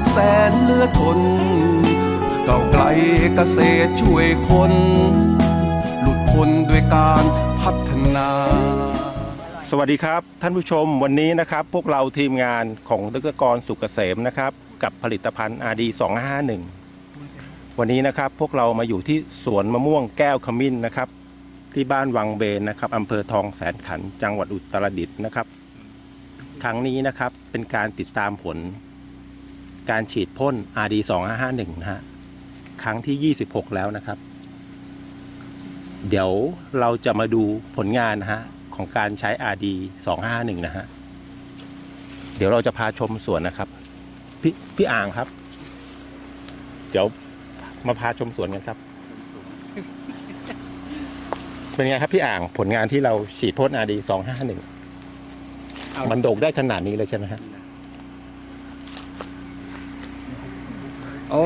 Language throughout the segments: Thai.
ากแสนเลือทนเก่าวไกลเกษตรช่วยคน หลุดพ้นด้วยการพัฒนา สวัสดีครับท่านผู้ชมวันนี้นะครับ พวกเราทีมงานของดรกรสุกเกษมนะครับ กับผลิตภัณฑ์ RD 251 วันนี้นะครับพวกเรามาอยู่ที่สวนมะม่วงแก้วขมิ้นนะครับ ที่บ้านวังเบนนะครับอำเภอทองแสนขัน จังหวัดอุตรดิตถ์นะครับ ครั้งนี้นะครับเป็นการติดตามผล การฉีดพ่น RD 251นะฮะครั้งที่ 26 แล้วนะครับ เดี๋ยวเราจะมาดูผลงานนะฮะของการใช้ RD 251นะฮะเดี๋ยวเราจะพาชมสวนนะครับ พี่พี่อ่างครับ เดี๋ยวมาพาชมสวนกันครับ เป็นไงครับพี่อ่างผลงานที่เราฉีดพ่น RD 251มันโด่งได้ขนาดนี้เลยใช่ไหมฮะ โอ้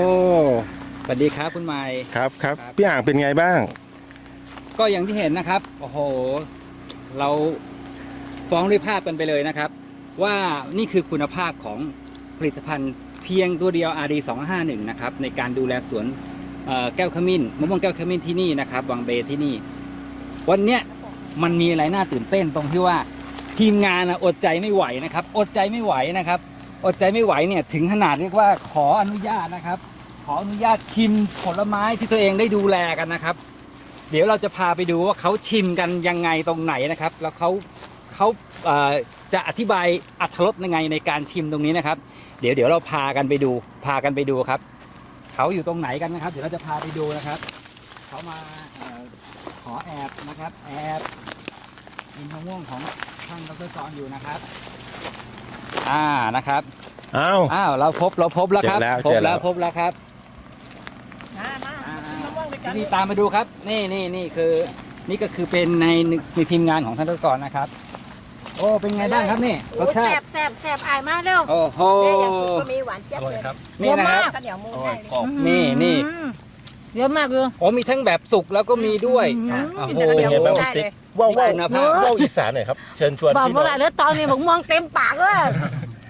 สวัสดีครับคุณไมค์ครับครับครับ พี่อ่างเป็นไงบ้าง ก็อย่างที่เห็นนะครับ โอ้โห เราฟ้องด้วยภาพกันไปเลยนะครับ ว่านี่คือคุณภาพของผลิตภัณฑ์เพียงตัวเดียว RD 251นะครับในการดูแลสวนเอ่อแก้วขมิ้นมะม่วงแก้วขมิ้นที่นี่นะครับวังเบที่นี่ วันเนี้ยมันมีอะไรน่าตื่นเต้นตรงที่ว่าทีมงานน่ะอดใจไม่ไหวนะครับ อดใจไม่ไหวนะครับ อดใจไม่ไหวเนี่ยถึงขนาดเรียกว่าขออนุญาตนะครับ ขออนุญาตชิมผลไม้ที่ตัวเองได้ดูแลกันนะครับ เดี๋ยวเราจะพาไปดูว่าเขาชิมกันยังไงตรงไหนนะครับ แล้วเขาเขาจะอธิบายอัตรสยังไงในการชิมตรงนี้นะครับ เดี๋ยวเดี๋ยวเราพากันไปดู พากันไปดูครับเขาอยู่ตรงไหนกันนะครับ เดี๋ยวเราจะพาไปดูนะครับเขามาอขอแอบนะครับ แอบกินมะม่วงของท่านดรจอนอยู่นะครับ อ่านะครับอ้าว อ้าวเราพบเราพบแล้วครับเจอแล้วพบเจอแล้แล้วว พบแล้วครับมามาอ่ามะม่วงด้วยกันนี่ตามมาดูครับนี่นี่นี่คือ นี่ก็คือเป็นในในทีมงานของท่านดรนะครับ โอ้เป็นไงบ้างครับนี่รโอ้สชาแซ่ติบแซ่บแซ่บอายมากเร็วโอ้โหเนี่ยอย่างสุดก็มีหวานเจี๊ยบเลยนี่นะครับ ข้าวเหนียวมูนได้เลยนี่นี่ อืม เยอะมากเลยโอ้มีทั้งแบบสุกแล้วก็มีด้วยอืมโอ้กินโหแต่ข้าวเหนียวมูนได้เลยว้าวว้าวคุณภาพว้าวอีสานหน่อยครับ เชิญชวนบอกพี่น้เมื่ออไหร่แล้วตอนนี้ผมมองเต็มปากเลย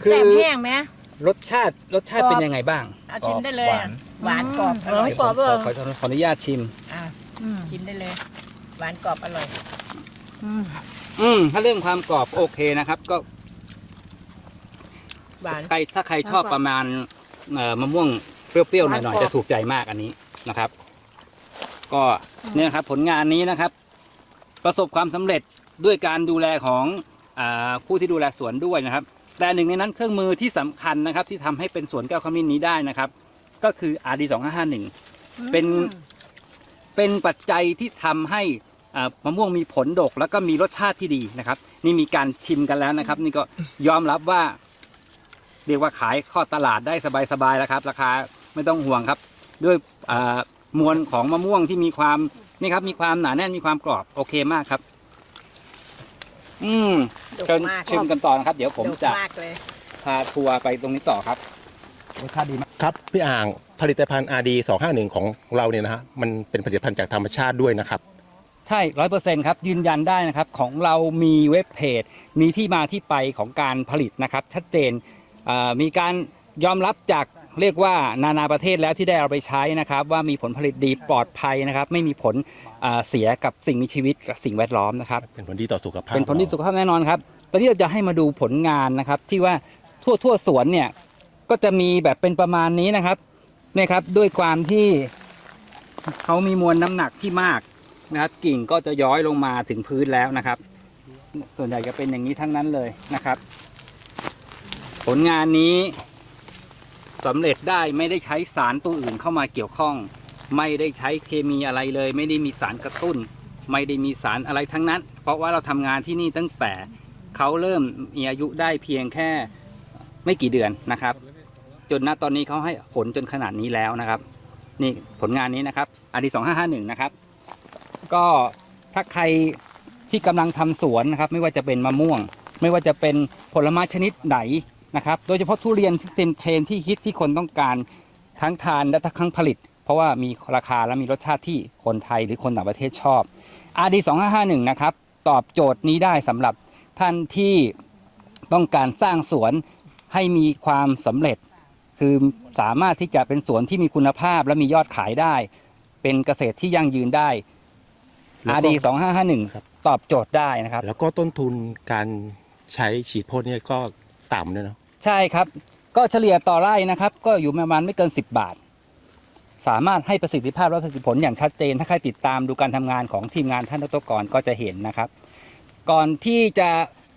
คือแสบแห้งไหม รสชาติรสชาติเป็นยังไงบ้างเอาชิมได้เลยอะหวานกรอบอหร่วาอยนกรอบเลขอยขอขออนุญาตชิม อะอืมชิมได้เลย หวานกรอบอร่อยอืมอืมถ้าเรื่องความกรอบโอเคนะครับ ก็หวาน ใครถ้าใครชอบประมาณเอ่อมะม่วงเปรี้ยวๆหน่อยๆจะถูกใจมากอันนี้ นะครับ ก็เนี่ยนะครับผลงานนี้นะครับ ประสบความสำเร็จด้วยการดูแลของอาผู้ที่ดูแลสวนด้วยนะครับ แต่หนึ่งในนั้นเครื่องมือที่สำคัญนะครับ ที่ทำให้เป็นสวนแก้วขมิ้นนี้ได้นะครับ ก็คือ RD 2551เป็นเป็นปัจจัยที่ทำให้อ่ามะม่วงมีผลดกแล้วก็มีรสชาติที่ดีนะครับ นี่มีการชิมกันแล้วนะครับ นี่ก็ยอมรับว่า เรียกว่าขายข้อตลาดได้สบายๆแล้วครับ ราคาไม่ต้องห่วงครับ ด้วยอ่ามวลของมะม่วงที่มีความนี่ครับ มีความหนาแน่นมีความกรอบโอเคมากครับ อืมดกเชิญมากชิมกันต่อนะครับ เดี๋ยวผมดกจะมากเลยพาทัวร์ไปตรงนี้ต่อครับรสชาติดีมากครับพี่อ่างผลิตภัณฑ์ RD 251ของเราเนี่ยนะฮะมันเป็นผลิตภัณฑ์จากธรรมชาติด้วยนะครับใช่ร้อยเปอร์เซ็นต์ครับ ยืนยันได้นะครับ ของเรามีเว็บเพจ มีที่มาที่ไปของการผลิตนะครับ ชัดเจนอ่ามีการยอมรับจาก เรียกว่านานาประเทศแล้วที่ได้เอาไปใช้นะครับ ว่ามีผลผลิตดีปลอดภัยนะครับ ไม่มีผลอ่าเสียกับสิ่งมีชีวิตกับสิ่งแวดล้อมนะครับ เป็นผลดีต่อสุขภาพเป็นผลดีสุขภาพแน่นอนครับตอนนี้เราจะให้มาดูผลงานนะครับ ที่ว่าทั่วทั่วสวนเนี่ยก็จะมีแบบเป็นประมาณนี้นะครับเนี่ยครับด้วยความที่เขามีมวลน้ำหนักที่มากนะครับ กิ่งก็จะย้อยลงมาถึงพื้นแล้วนะครับ ส่วนใหญ่จะเป็นอย่างนี้ทั้งนั้นเลยนะครับ ผลงานนี้ สำเร็จได้ไม่ได้ใช้สารตัวอื่นเข้ามาเกี่ยวข้อง ไม่ได้ใช้เคมีอะไรเลย ไม่ได้มีสารกระตุ้น ไม่ได้มีสารอะไรทั้งนั้น เพราะว่าเราทำงานที่นี่ตั้งแต่เขาเริ่มมีอายุได้เพียงแค่ไม่กี่เดือนนะครับ จนณตอนนี้เขาให้ผลจนขนาดนี้แล้วนะครับ นี่ผลงานนี้นะครับอดีสองห้าห้าหนึ่งนะครับ ก็ถ้าใครที่กำลังทำสวนนะครับ ไม่ว่าจะเป็นมะม่วง ไม่ว่าจะเป็นผลไม้ชนิดไหน นะครับ โดยเฉพาะทุเรียนที่เต็มเทรนด์ที่ฮิตที่คนต้องการทั้งทานและทั้งผลิต เพราะว่ามีราคาและมีรสชาติที่คนไทยหรือคนต่างประเทศชอบ RD 2551นะครับตอบโจทย์นี้ได้สำหรับท่านที่ต้องการสร้างสวนให้มีความสำเร็จ คือสามารถที่จะเป็นสวนที่มีคุณภาพและมียอดขายได้ เป็นเกษตรที่ยั่งยืนได้ แล้วก็ RD 2551ตอบโจทย์ได้นะครับ แล้วก็ต้นทุนการใช้ฉีดพ่นเนี่ยก็ต่ำด้วยเนาะ ใช่ครับ ก็เฉลี่ยต่อไร่นะครับ ก็อยู่ประมาณไม่เกิน 10 บาท สามารถให้ประสิทธิภาพและประสิทธิผลอย่างชัดเจน ถ้าใครติดตามดูการทำงานของทีมงานท่านดรกรก็จะเห็นนะครับ ก่อนที่จะ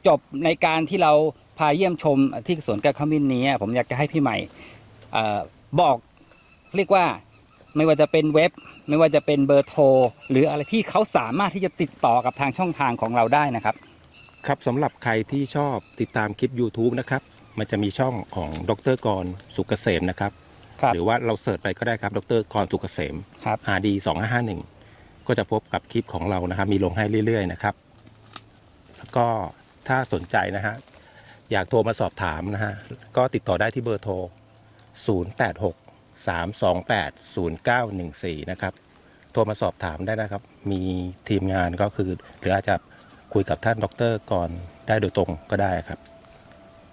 จบในการที่เราพาเยี่ยมชมที่สวนแก้วขมิ้นนี้ ผมอยากจะให้พี่ใหม่อบอกเรียกว่าไม่ว่าจะเป็นเว็บ ไม่ว่าจะเป็นเบอร์โทร หรืออะไรที่เขาสามารถที่จะติดต่อกับทางช่องทางของเราได้นะครับ ครับสำหรับใครที่ชอบติดตามคลิป YouTube นะครับ มันจะมีช่องของดรกรสุกเกษมนะครับ ครับ หรือว่าเราเสิร์ชไปก็ได้ครับ ดรกรสุกเกษม ครับ RD 2551 ก็จะพบกับคลิปของเรานะครับ มีลงให้เรื่อยๆนะครับ แล้วก็ถ้าสนใจนะฮะ อยากโทรมาสอบถามนะฮะ ก็ติดต่อได้ที่เบอร์โทร 086 328 0914 นะครับ โทรมาสอบถามได้นะครับ มีทีมงานก็คือ หรืออาจจะคุยกับท่านดรก่อนได้โดยตรงก็ได้ครับ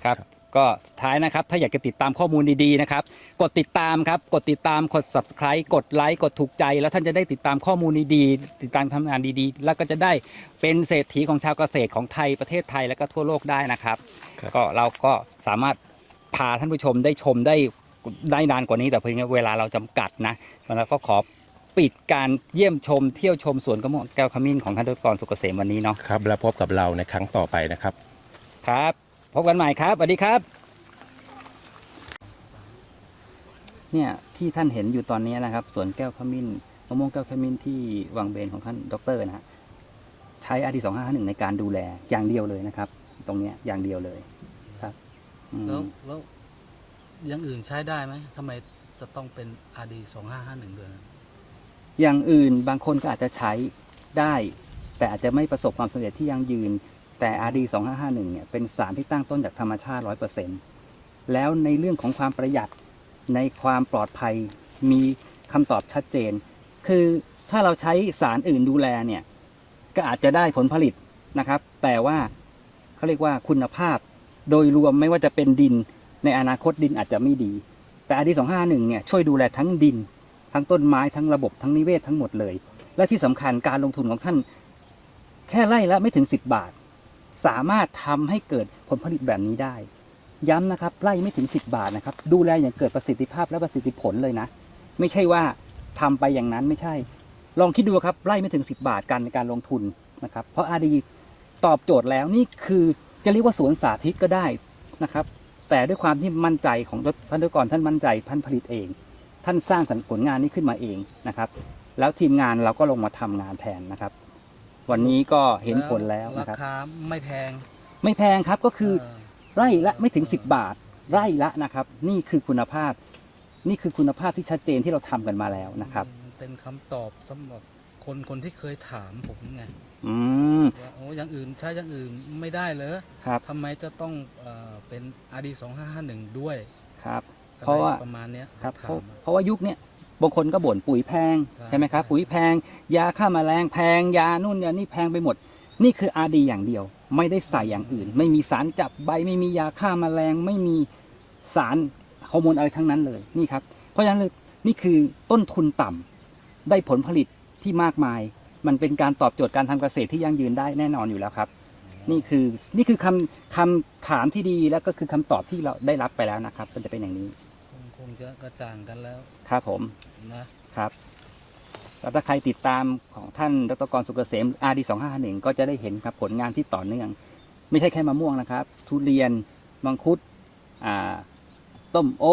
ครับ ก็สุดท้ายนะครับ ถ้าอยากจะติดตามข้อมูลดีๆนะครับ กดติดตามครับ กดติดตาม กด subscribe กดไลค์ กดถูกใจ แล้วท่านจะได้ติดตามข้อมูลดีๆ ติดตามทำงานดีๆ แล้วก็จะได้เป็นเศรษฐีของชาวเกษตรของไทยประเทศไทยแล้วก็ทั่วโลกได้นะครับ ครับ ก็เราก็สามารถพาท่านผู้ชมได้ชมได้ได้นานกว่านี้แต่เพียงเวลาเราจำกัดนะแล้วก็ขอปิดการเยี่ยมชมเที่ยวชมสวนกระม่วงแก้วขมิ้นของท่านดรกรสุกเกษมวันนี้เนาะครับแล้วพบกับเราในครั้งต่อไปนะครับ ครับ พบกันใหม่ครับสวัสดีครับ เนี่ยที่ท่านเห็นอยู่ตอนนี้นะครับสวนแก้วขมิ้นมะม่วงแก้วขมิ้นที่วังเบนของท่านดรนะฮะใช้อาดีสองห้าหนึ่งในการดูแลอย่างเดียวเลยนะครับ ตรงเนี้ยอย่างเดียวเลยครับอืม แล้วแล้วอยังอื่นใช้ได้ไหมทำไมจะต้องเป็น RD 2551ด้วยอย่างอื่นบางคนก็อาจจะใช้ได้ แต่อาจจะไม่ประสบความสำเร็จที่ยั่งยืน แต่ RD 2551เนี่ยเป็นสารที่ตั้งต้นจากธรรมชาติ 100%แล้วในเรื่องของความประหยัดในความปลอดภัยมีคำตอบชัดเจน คือถ้าเราใช้สารอื่นดูแลเนี่ยก็อาจจะได้ผลผลิตนะครับ แต่ว่าเขาเรียกว่าคุณภาพ โดยรวมไม่ว่าจะเป็นดินในอนาคตดินอาจจะไม่ดี แต่ RD 251เนี่ยช่วยดูแลทั้งดิน ทั้งต้นไม้ทั้งระบบทั้งนิเวศทั้งหมดเลย และที่สำคัญการลงทุนของท่าน แค่ไร่ละไม่ถึง 10 บาท สามารถทำให้เกิดผลผลิตแบบนี้ได้ ย้ำนะครับไร่ไม่ถึง 10 บาทนะครับ ดูแลอย่างเกิดประสิทธิภาพและประสิทธิผลเลยนะ ไม่ใช่ว่าทำไปอย่างนั้นไม่ใช่ ลองคิดดูครับไร่ไม่ถึง 10 บาทกันในการลงทุนนะครับ เพราะอาดีตอบโจทย์แล้วนี่คือจะเรียกว่าสวนสาธิตก็ได้นะครับ แต่ด้วยความที่มั่นใจของท่านด้วยก่อนท่านมั่นใจท่านผลิตเอง ท่านสร้างสรรค์ผลงานนี้ขึ้นมาเองนะครับ แล้วทีมงานเราก็ลงมาทำงานแทนนะครับ วันนี้ก็เห็นผลแล้วรานะครับคาไม่แพงไม่แพงครับก็คือเออไร่ละไม่ถึง 10 บาท ไร่ละนะครับ นี่คือคุณภาพ นี่คือคุณภาพที่ชัดเจนที่เราทำกันมาแล้วนะครับมันเป็นคำตอบสำหรับคนคนที่เคยถามผมไงอืมว่าโอ้อย่างอื่นใช้อย่างอื่นไม่ได้เหรอครับทำไมจะต้องเอ่อเป็น RD 2551 ด้วยครับอไเพราะว่าประมาณเนี้ยครับเพถาราะมเพราะว่ายุคเนี้ย บางคนก็บ่นปุ๋ยแพงใช่ใช่ไหมครับใช่ปุ๋ยแพง ยาฆ่าแมลงแพง ยานู่นยานี่แพงไปหมด นี่คืออาดีอย่างเดียว ไม่ได้ใส่อย่างอื่น ไม่มีสารจับใบไม่มียาฆ่าแมลง ไม่มีสารฮอร์โมนอะไรทั้งนั้นเลยนี่ครับเพราะฉะนั้นเลยนี่คือต้นทุนต่ำได้ผลผลิตที่มากมาย มันเป็นการตอบโจทย์การทำเกษตรที่ยั่งยืนได้แน่นอนอยู่แล้วครับ นี่คือนี่คือคำคำถามที่ดีแล้วก็คือคำตอบที่เราได้รับไปแล้วนะครับ มันจะเป็นอย่างนี้ คงคงจะกระจ่างกันแล้วครับผมนะครับแล้วถ้าใครติดตามของท่านดรกรสุกเกษม RD 2 5 1ก็จะได้เห็นครับผลงานที่ต่อเนื่อง ไม่ใช่แค่มะม่วงนะครับ ทุเรียนมังคุดอ่าต้มโอ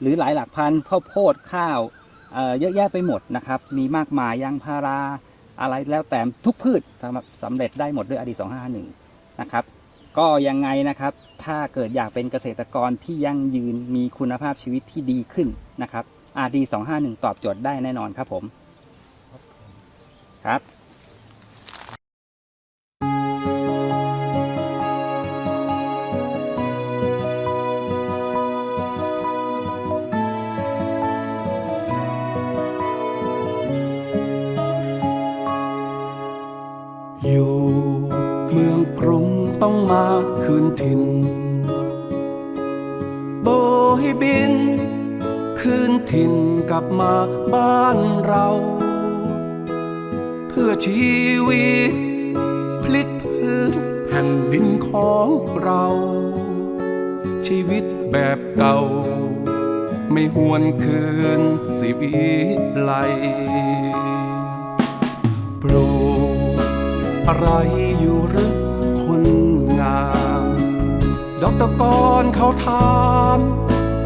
หรือหลายหลักพันธุ์ข้าวโพดข้าวเอ่อเยอะแยะไปหมดนะครับ มีมากมายยางพาราอะไรแล้วแต่ทุกพืชสามารถสำเร็จได้หมดด้วย RD 2 5 1นะครับ ก็ยังไงนะครับ ถ้าเกิดอยากเป็นเกษตรกรที่ยั่งยืนมีคุณภาพชีวิตที่ดีขึ้นนะครับ RD 2 5 1ตอบโจทย์ได้แน่นอนครับผม ครับ ถิ่นกลับมาบ้านเรา เพื่อชีวิต พลิกพื้นแผ่นดินของเรา ชีวิตแบบเก่า ไม่หวนคืนสิวิไลปลูกอะไรอยู่หรือคนงามดอกตะกอนเขาถาม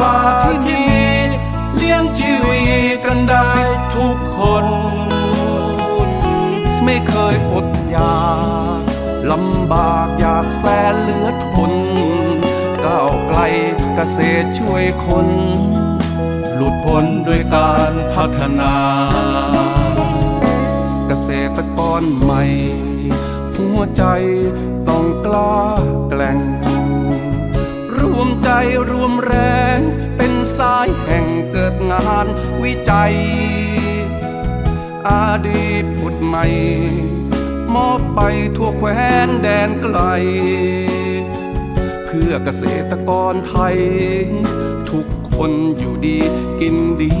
ข้าวปลาที่มี เลี้ยงชีวิตกันได้ทุกคน ไม่เคยอดอยากลำบากอยากแสนเหลือทนก้าวไกลเกษตรช่วยคน หลุดพ้นด้วยการพัฒนา เกษตรกรใหม่ หัวใจต้องกล้าแกล่ง วมใจรวมแรง เป็นสายแห่งเกิดงานวิจัย อาดีตผุดใหม่ มอบไปทั่วแคว้นแดนไกล เพื่อเกษตรกรไทย ทุกคนอยู่ดีกินดี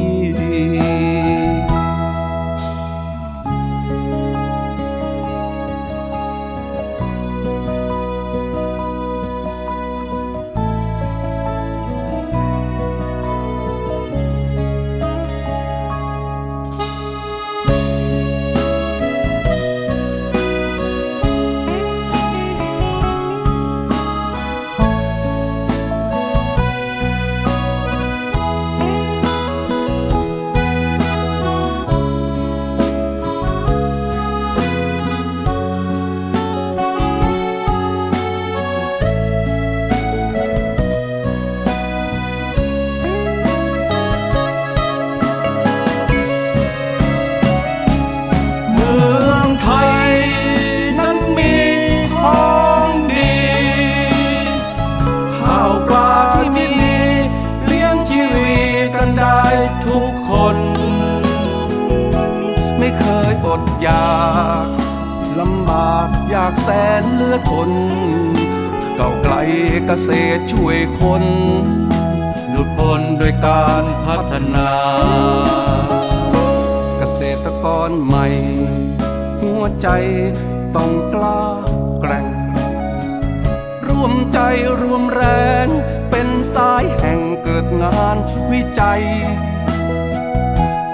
ลำบากอยากแสนเลือทนเก่าไกลเกษตรช่วยคนหลุดพ้นโดยการพัฒนา เกษตรกรใหม่ หัวใจต้องกล้าแกร่ง ร่วมใจรวมแรงเป็นสายแห่งเกิดงานวิจัย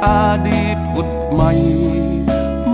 อาดีตผุดใหม่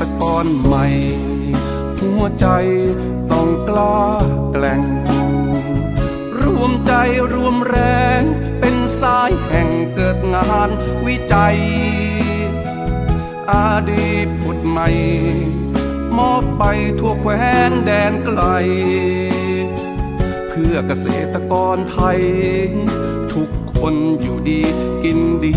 ตกรใหม่ หัวใจต้องกล้าแกล่ง รวมใจรวมแรง เป็นสายแห่งเกิดงานวิจัย อาดีตผุดใหม่ มอบไปทั่วแคว้นแดนไกล เพื่อเกษตรกรไทย ทุกคนอยู่ดีกินดี